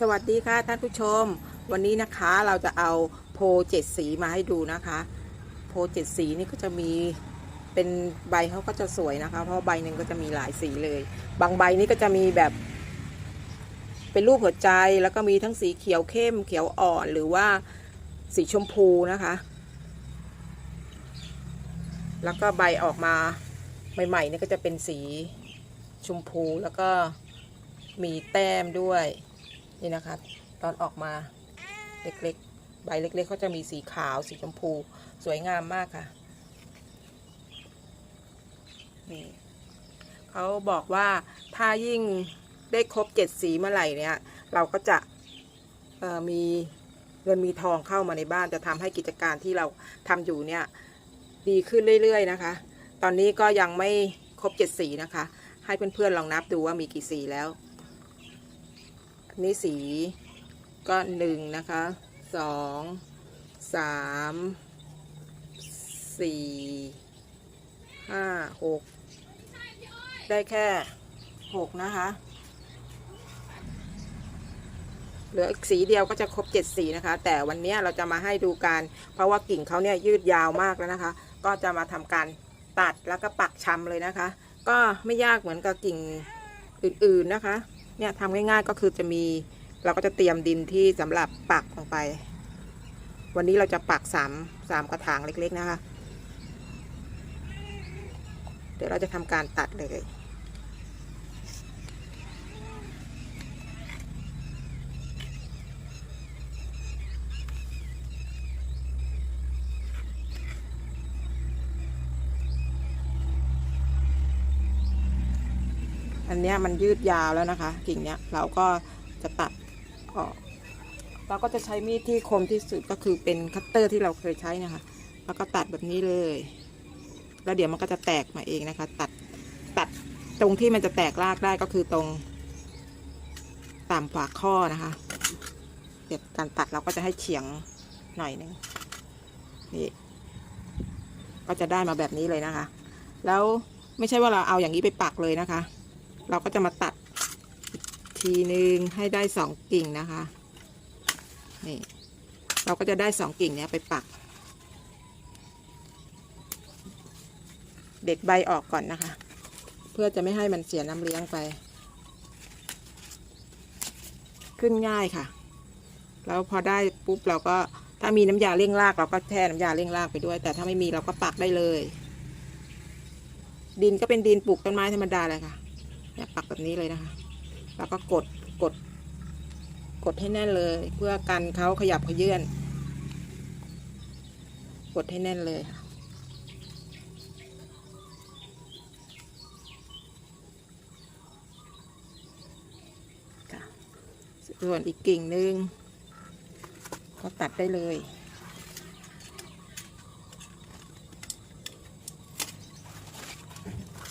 สวัสดีค่ะท่านผู้ชม วันนี้นะคะเราจะเอาโพเจ็ดสีมาให้ดูนะคะ โพเจ็ดสีนี่ก็จะมีเป็นใบเขาก็จะสวยนะคะ เพราะใบหนึ่งก็จะมีหลายสีเลย บางใบนี่ก็จะมีแบบ เป็นรูปหัวใจแล้วก็มีทั้งสีเขียวเข้มเขียวอ่อนหรือว่าสีชมพูนะคะ แล้วก็ใบออกมาใหม่ๆนี่ก็จะเป็นสีชมพูแล้วก็มีแต้มด้วย นี่นะคะ ตอนออกมาเล็กๆ ใบเล็กๆเขาจะมีสีขาวสีชมพู สวยงามมากค่ะ นี่เขาบอกว่าถ้ายิ่งได้ครบเจ็ดสีเมื่อไหร่เนี่ย เราก็จะมีเงินมีทองเข้ามาในบ้านจะทำให้กิจการที่เราทำอยู่เนี่ย ดีขึ้นเรื่อยๆนะคะ ตอนนี้ก็ยังไม่ครบเจ็ดสีนะคะ ให้เพื่อนๆลองนับดูว่ามีกี่สีแล้ว นนี้สีก็หนึ่งนะคะสองสามสี่ห้าหกได้แค่หกนะคะ เหลืออีกสีเดียวก็จะครบเจ็ดสีนะคะ แต่วันนี้เราจะมาให้ดูการ เพราะว่ากิ่งเขาเนี่ยยืดยาวมากแล้วนะคะ ก็จะมาทำการตัดแล้วก็ปักชำเลยนะคะ ก็ไม่ยากเหมือนกับกิ่งอื่นๆนะคะ เนี่ยทำง่ายๆก็คือจะมีเราก็จะเตรียมดินที่สำหรับปักลงไป วันนี้เราจะปักสามสามกระถางเล็กๆนะคะ เดี๋ยวเราจะทำการตัดเลย อันนี้มันยืดยาวแล้วนะคะ กิ่งเนี้ยเราก็จะตัดออก เราก็จะใช้มีดที่คมที่สุดก็คือเป็นคัตเตอร์ที่เราเคยใช้นะคะ แล้วก็ตัดแบบนี้เลย แล้วเดี๋ยวมันก็จะแตกมาเองนะคะ ตัดตัดตรงที่มันจะแตกรากได้ก็คือตรงตามฝาข้อนะคะเดี๋ยวการตัดเราก็จะให้เฉียงหน่อยหนึงนี่ก็จะได้มาแบบนี้เลยนะคะ แล้วไม่ใช่ว่าเราเอาอย่างนี้ไปปักเลยนะคะ เราก็จะมาตัดทีนึงให้ได้สองกิ่งนะคะ นี่ เราก็จะได้สองกิ่งเนี้ยไปปัก เด็ดใบออกก่อนนะคะ เพื่อจะไม่ให้มันเสียน้ำเลี้ยงไป ขึ้นง่ายค่ะ แล้วพอได้ปุ๊บเราก็ถ้ามีน้ำยาเร่งรากเราก็แช่น้ำยาเร่งรากไปด้วย แต่ถ้าไม่มีเราก็ปักได้เลย ดินก็เป็นดินปลูกต้นไม้ธรรมดาเลยค่ะ เนี่ยปักแบบนี้เลยนะคะ แล้วก็กดกด กดให้แน่นเลย เพื่อกันเขาขยับขยื่นกดให้แน่นเลยค่ะส่วนอีกกิ่งหนึ่งก็ตัดได้เลย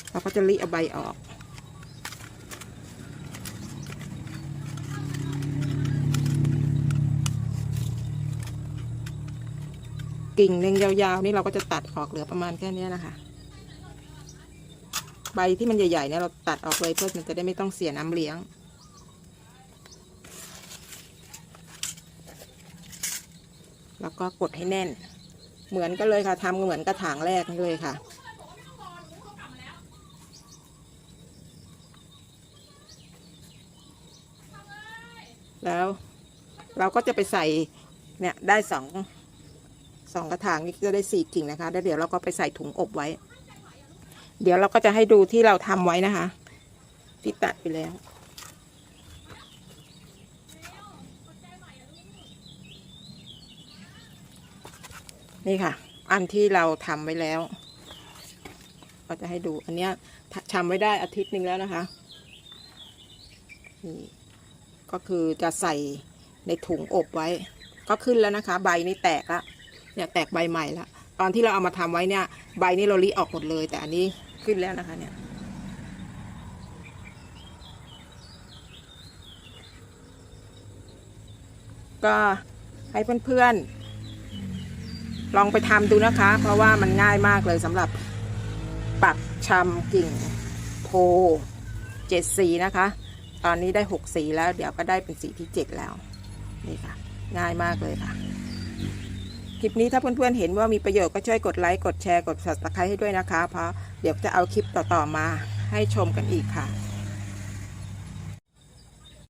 เราก็จะรีเอาใบออก กิ่งหนึ่งยาวๆนี่เราก็จะตัดออกเหลือประมาณแค่นี้นะคะ ใบที่มันใหญ่ๆเนี่ยเราตัดออกเลยเพื่อมันจะได้ไม่ต้องเสียน้ำเลี้ยง แล้วก็กดให้แน่น เหมือนกันเลยค่ะทำเหมือนกระถางแรกเลยค่ะแล้วเราก็จะไปใส่เนี่ยได้สอง สองกระถางนี่จะได้สี่กิ่งนะคะแล้วเดี๋ยวเราก็ไปใส่ถุงอบไว้ เดี๋ยวเราก็จะให้ดูที่เราทำไว้นะคะ ที่ตัดไปแล้วนี่ค่ะ อันที่เราทำไว้แล้วก็จะให้ดู อันเนี้ยทำไว้ได้อาทิตย์หนึ่งแล้วนะคะนี่ก็คือจะใส่ในถุงอบไว้ ก็ขึ้นแล้วนะคะ ใบนี้แตกละ เนี่ยแตกใบใหม่ละตอนที่เราเอามาทำไว้เนี่ย ใบนี้เราลิออกหมดเลย แต่อันนี้ขึ้นแล้วนะคะ เนี่ยก็ให้เพื่อนๆ ลองไปทำดูนะคะ เพราะว่ามันง่ายมากเลยสำหรับปักชำกิ่งโพเจ็ดสีนะคะ ตอนนี้ได้หกสีแล้ว เดี๋ยวก็ได้เป็นสีที่เจ็ดแล้ว นี่ค่ะ ง่ายมากเลยค่ะ คลิปนี้ถ้าเพื่อนๆเห็นว่ามีประโยชน์ก็ช่วยกดไลค์ กดแชร์ กด subscribe ให้ด้วยนะคะ เพราะเดี๋ยวจะเอาคลิปต่อๆมาให้ชมกันอีกค่ะ